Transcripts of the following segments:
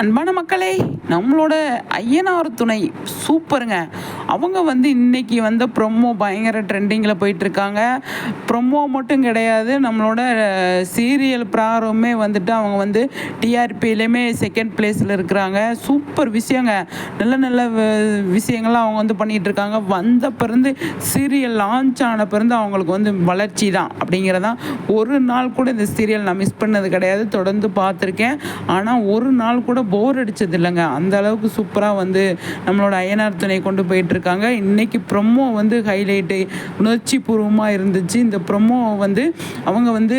அன்பான மக்களே நம்மளோட ஐயனார் துணை சூப்பருங்க. அவங்க வந்து இன்றைக்கி வந்த ப்ரொமோ பயங்கர ட்ரெண்டிங்கில் போயிட்டுருக்காங்க. ப்ரொமோ மட்டும் கிடையாது நம்மளோட சீரியல் ப்ராரமே வந்துட்டு அவங்க வந்து டிஆர்பியிலையுமே செகண்ட் பிளேஸில் இருக்கிறாங்க. சூப்பர் விஷயங்க. நல்ல நல்ல விஷயங்கள்லாம் அவங்க வந்து பண்ணிகிட்டு இருக்காங்க வந்த பிறந்து சீரியல் லான்ச் ஆன பிறந்து அவங்களுக்கு வந்து வளர்ச்சி தான் அப்படிங்கிறதான். ஒரு நாள் கூட இந்த சீரியல் நான் மிஸ் பண்ணது கிடையாது. தொடர்ந்து பார்த்துருக்கேன். ஆனால் ஒரு நாள் கூட போர் அடித்தது இல்லைங்க. அந்த அளவுக்கு சூப்பராக வந்து நம்மளோட அயனார் துணை கொண்டு போயிட்டு இருக்காங்க இன்னைக்கு ப்ரொமோ வந்து ஹைலைட்டு உணர்ச்சி பூர்வமாக இருந்துச்சு. இந்த ப்ரொமோ வந்து அவங்க வந்து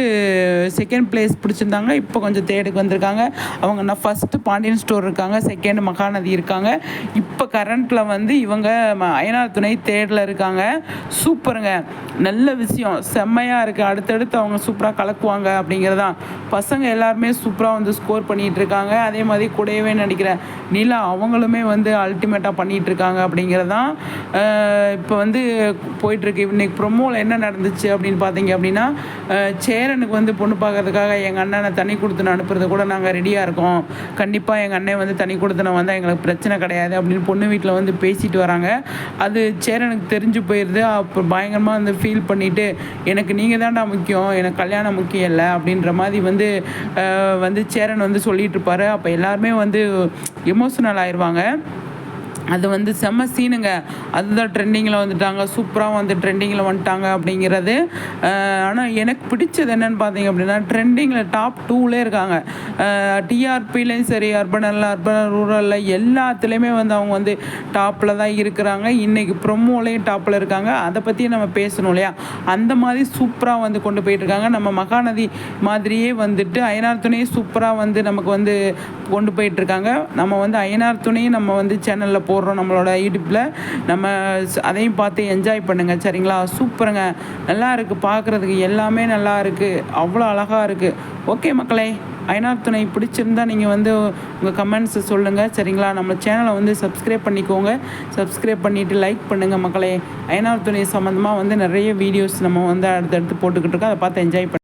செகண்ட் பிளேஸ் பிடிச்சிருந்தாங்க. இப்போ கொஞ்சம் தேர்டுக்கு வந்திருக்காங்க. அவங்க நான் ஃபஸ்ட்டு பாண்டியன் ஸ்டோர் இருக்காங்க. செகண்ட் மகாநதி இருக்காங்க. இப்போ கரண்ட்டில் வந்து இவங்க ம- துணை தேர்டில் இருக்காங்க. சூப்பருங்க. நல்ல விஷயம். செம்மையாக இருக்குது அடுத்தடுத்து அவங்க சூப்பராக கலக்குவாங்க அப்படிங்கிறதான் பசங்க எல்லாருமே சூப்பராக வந்து ஸ்கோர் பண்ணிகிட்டு இருக்காங்க. அதே மாதிரி கூடவே நடிக்கிற நிலா அவங்களுமே வந்து அல்டிமேட்டாக பண்ணிகிட்டு இருக்காங்க அப்படிங்கிறதான் இப்போ வந்து போயிட்டுருக்கு. இன்றைக்கி ப்ரொமோவில் என்ன நடந்துச்சு அப்படின்னு பார்த்தீங்க அப்படின்னா சேரனுக்கு வந்து பொண்ணு பார்க்கறதுக்காக எங்கள் அண்ணனை தனி கொடுத்துன அனுப்புறது கூட நாங்கள் ரெடியாக இருக்கோம். கண்டிப்பாக எங்கள் அண்ணன் வந்து தனி கொடுத்துன வந்தால் எங்களுக்கு பிரச்சனை கிடையாது அப்படின்னு பொண்ணு வீட்டில் வந்து பேசிட்டு வராங்க. அது சேரனுக்கு தெரிஞ்சு போயிடுது அப்போ பயங்கரமாக வந்து ஃபீல் பண்ணிவிட்டு எனக்கு நீங்கள் தான்டா முக்கியம். எனக்கு கல்யாணம் முக்கியம் இல்லை. அப்படின்ற மாதிரி வந்து வந்து சேரன் வந்து சொல்லிட்டு இருப்பாரு. அப்போ எல்லாருமே வந்து எமோஷனல் ஆயிடுவாங்க அது வந்து செம்ம சீனுங்க அதுதான் ட்ரெண்டிங்கில் வந்துட்டாங்க. சூப்பராக வந்து ட்ரெண்டிங்கில் வந்துட்டாங்க அப்படிங்கிறது. ஆனால் எனக்கு பிடிச்சது என்னன்னு பார்த்தீங்க அப்படின்னா ட்ரெண்டிங்கில் டாப் டூலே இருக்காங்க. டிஆர்பிலையும் சரி அர்பனில் அர்பன் ரூரலில் எல்லாத்துலேயுமே வந்து அவங்க வந்து டாப்பில் தான் இருக்கிறாங்க. இன்றைக்கி ப்ரொமோலையும் டாப்பில் இருக்காங்க. அதை பற்றி நம்ம பேசணும் இல்லையா? அந்த மாதிரி சூப்பராக வந்து கொண்டு போயிட்டுருக்காங்க நம்ம மகாநதி மாதிரியே வந்துட்டு அயனார் துணையும் சூப்பராக வந்து நமக்கு வந்து கொண்டு போயிட்டுருக்காங்க நம்ம வந்து அயனார் துணையும் நம்ம வந்து சேனலில் போ போடுறோம் நம்மளோட யூடியூப்பில் நம்ம அதையும் பார்த்து என்ஜாய் பண்ணுங்கள் சரிங்களா? சூப்பருங்க. நல்லா இருக்குது பார்க்குறதுக்கு எல்லாமே நல்லா இருக்குது அவ்வளோ அழகாக இருக்குது ஓகே மக்களே அயனார் துணை பிடிச்சிருந்தா நீங்கள் வந்து உங்கள் கமெண்ட்ஸை சொல்லுங்கள் சரிங்களா? நம்ம சேனலை வந்து சப்ஸ்கிரைப் பண்ணிக்கோங்க. சப்ஸ்கிரைப் பண்ணிவிட்டு லைக் பண்ணுங்கள் மக்களே. அயனார் துணை சம்மந்தமாக வந்து நிறைய வீடியோஸ் நம்ம வந்து அடுத்தடுத்து போட்டுக்கிட்டு இருக்கோம். அதை பார்த்து என்ஜாய் பண்ணி